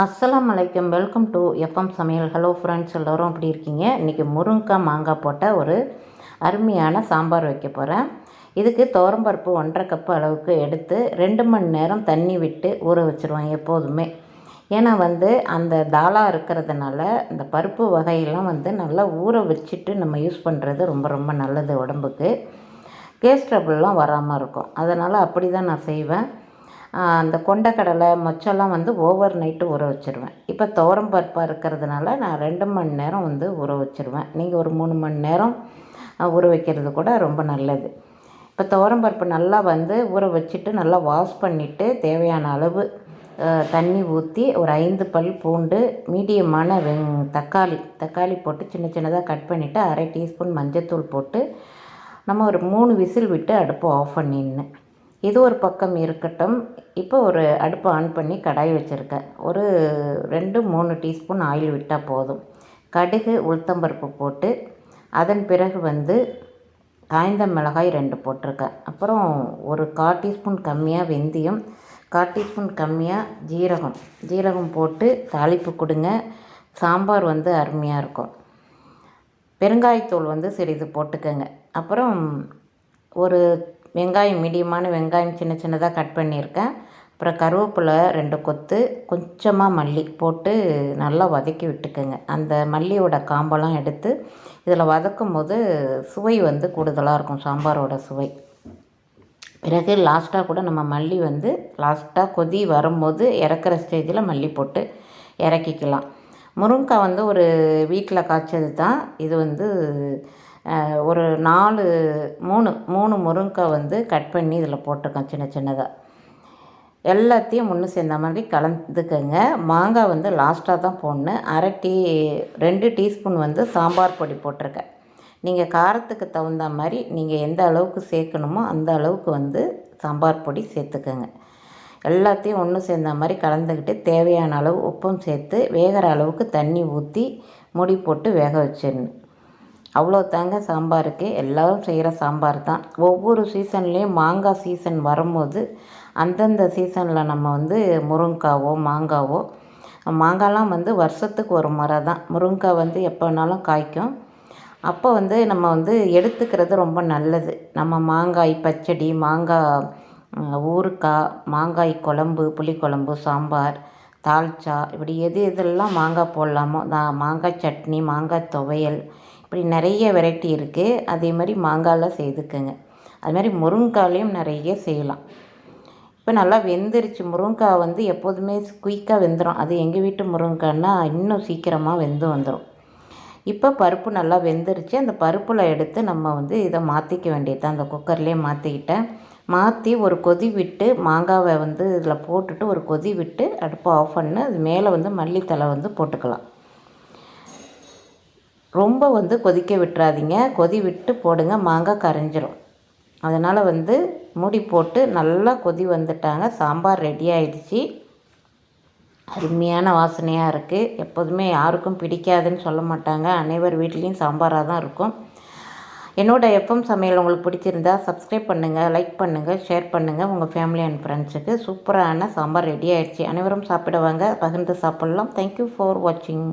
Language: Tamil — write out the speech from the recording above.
அஸ்ஸலாம் வலைக்கம் வெல்கம் டு எஃப்எம் சமையல். ஹலோ ஃப்ரெண்ட்ஸ் எல்லோரும் அப்படி இருக்கீங்க? இன்றைக்கி முருங்கைக்காய் மாங்காய் போட்ட ஒரு அருமையான சாம்பார் வைக்க போகிறேன் இதுக்கு துவரம்பருப்பு ஒன்றரை கப்பு அளவுக்கு எடுத்து ரெண்டு மணி நேரம் தண்ணி விட்டு ஊற வச்சுருவேன் எப்போதுமே. ஏன்னா வந்து அந்த தாலாக இருக்கிறதுனால இந்த பருப்பு வகையெல்லாம் வந்து நல்லா ஊற வச்சுட்டு நம்ம யூஸ் பண்ணுறது ரொம்ப ரொம்ப நல்லது உடம்புக்கு. கேஸ் ட்ரபிள்லாம் வராமல் இருக்கும். அதனால் அப்படி தான் நான் செய்வேன். அந்த கொண்டக்கடலை மொச்செல்லாம் வந்து ஓவர் நைட்டு ஊற வச்சுருவேன். இப்போ துவரம் பருப்பாக இருக்கிறதுனால நான் ரெண்டு மணி நேரம் வந்து ஊற வச்சுருவேன். நீங்கள் ஒரு மூணு மணி நேரம் ஊற வைக்கிறது கூட ரொம்ப நல்லது. இப்போ துவரம் பருப்பு நல்லா வந்து ஊற வச்சுட்டு நல்லா வாஷ் பண்ணிவிட்டு தேவையான அளவு தண்ணி ஊற்றி ஒரு ஐந்து பல் பூண்டு மீடியமான வெங் தக்காளி தக்காளி போட்டு சின்ன சின்னதாக கட் பண்ணிவிட்டு அரை டீஸ்பூன் மஞ்சத்தூள் போட்டு நம்ம ஒரு மூணு விசில் விட்டு அடுப்பு ஆஃப் பண்ணிடணும். இது ஒரு பக்கம் இருக்கட்டும். இப்போ ஒரு அடுப்பு ஆன் பண்ணி கடாய் வச்சுருக்கேன். ஒரு ரெண்டு மூணு டீஸ்பூன் ஆயில் விட்டால் போதும். கடுகு உளுத்தம்பருப்பு போட்டு அதன் பிறகு வந்து காய்ந்த மிளகாய் ரெண்டு போட்டிருக்கேன். அப்புறம் ஒரு கால் டீஸ்பூன் கம்மியாக வெந்தயம் கால் டீஸ்பூன் கம்மியாக ஜீரகம். ஜீரகம் போட்டு தாளிப்பு கொடுங்க. சாம்பார் வந்து அருமையாக இருக்கும். பெருங்காயத்தூள் வந்து சிறிது போட்டுக்கோங்க. அப்புறம் ஒரு வெங்காயம் மீடியமான வெங்காயம் சின்ன சின்னதாக கட் பண்ணியிருக்கேன். அப்புறம் கருவேப்பிலை ரெண்டு கொத்து கொஞ்சமாக மல்லி போட்டு நல்லா வதக்கி விட்டுக்கோங்க. அந்த மல்லியோட காம்பெல்லாம் எடுத்து இதில் வதக்கும் போது சுவை வந்து கூடுதலாக இருக்கும் சாம்பாரோட சுவை. பிறகு லாஸ்ட்டாக கூட நம்ம மல்லி வந்து லாஸ்ட்டாக கொதி வரும்போது இறக்குற ஸ்டேஜில் மல்லி போட்டு இறக்கிக்கலாம். முருங்கைக்காய் வந்து ஒரு வீட்டில் காய்ச்சது தான் இது வந்து ஒரு நாலு மூணு மூணு முருங்கைக்காய் வந்து கட் பண்ணி இதில் போட்டிருக்கேன் சின்ன சின்னதாக எல்லாத்தையும் ஒன்று சேர்ந்த மாதிரி கலந்துக்கங்க. மாங்காய் வந்து லாஸ்ட்டாக தான் போடணும். அரை டீ ரெண்டு டீஸ்பூன் வந்து சாம்பார் பொடி போட்டிருக்கேன். நீங்கள் காரத்துக்கு தகுந்த மாதிரி நீங்கள் எந்த அளவுக்கு சேர்க்கணுமோ அந்த அளவுக்கு வந்து சாம்பார் பொடி சேர்த்துக்கோங்க. எல்லாத்தையும் ஒன்று சேர்ந்த மாதிரி கலந்துக்கிட்டு தேவையான அளவு உப்பும் சேர்த்து வேகிற அளவுக்கு தண்ணி ஊற்றி முடி போட்டு வேக வச்சிடணும். அவ்வளோ தாங்க சாம்பாருக்கு எல்லோரும் செய்கிற சாம்பார் தான். ஒவ்வொரு சீசன்லேயும் மாங்காய் சீசன் வரும்போது அந்தந்த சீசனில் நம்ம வந்து முருங்காவோ மாங்காவோ மாங்காய்லாம் வந்து வருஷத்துக்கு ஒரு முறை தான். முருங்காய் வந்து எப்போ வேணாலும் காய்க்கும். அப்போ வந்து நம்ம வந்து எடுத்துக்கிறது ரொம்ப நல்லது. நம்ம மாங்காய் பச்சடி மாங்காய் ஊறுக்காய் மாங்காய் குழம்பு புளிக்குழம்பு சாம்பார் தால்ச்சா இப்படி எது எதெல்லாம் மாங்காய் போடலாமோ மாங்காய் சட்னி மாங்காய் துவையல் இப்படி நிறைய வெரைட்டி இருக்குது அதே மாதிரி மாங்காயெலாம் செய்துக்குங்க. அது மாதிரி முருங்காலையும் நிறைய செய்யலாம். இப்போ நல்லா வெந்துருச்சு. முருங்காய் வந்து எப்போதுமே குயிக்காக வெந்துடும் அது எங்கள் வீட்டு முருங்காய்னா இன்னும் சீக்கிரமாக வெந்து வந்துடும் இப்போ பருப்பு நல்லா வெந்துருச்சு. அந்த பருப்பில் எடுத்து நம்ம வந்து இதை மாற்றிக்க வேண்டியது தான் அந்த குக்கர்லேயே மாற்றிக்கிட்டேன் மாற்றி ஒரு கொதி விட்டு மாங்காவை வந்து இதில் போட்டுட்டு ஒரு கொதி விட்டு அடுப்பை ஆஃப் பண்ணு. அது மேலே வந்து மல்லித்தலை வந்து போட்டுக்கலாம். ரொம்ப வந்து கொதிக்க விட்டுறாதீங்க. கொதி விட்டு போடுங்க. மாங்காய் கரைஞ்சிரும். அதனால் வந்து மூடி போட்டு நல்லா கொதி வந்துட்டாங்க. சாம்பார் ரெடி ஆயிடுச்சு. அருமையான வாசனையாக இருக்குது எப்போதுமே யாருக்கும் பிடிக்காதுன்னு சொல்ல மாட்டாங்க. அனைவர் வீட்லேயும் சாம்பாராக தான் இருக்கும். என்னோடய எஃப்எம் சமையல் உங்களுக்கு பிடிச்சிருந்தா சப்ஸ்கிரைப் பண்ணுங்கள் லைக் பண்ணுங்கள் ஷேர் பண்ணுங்கள் உங்கள் ஃபேமிலி அண்ட் ஃப்ரெண்ட்ஸுக்கு சூப்பரான சாம்பார் ரெடி ஆயிடுச்சு. அனைவரும் சாப்பிடுவாங்க. பகிர்ந்து சாப்பிட்லாம். தேங்க்யூ ஃபார் வாட்சிங்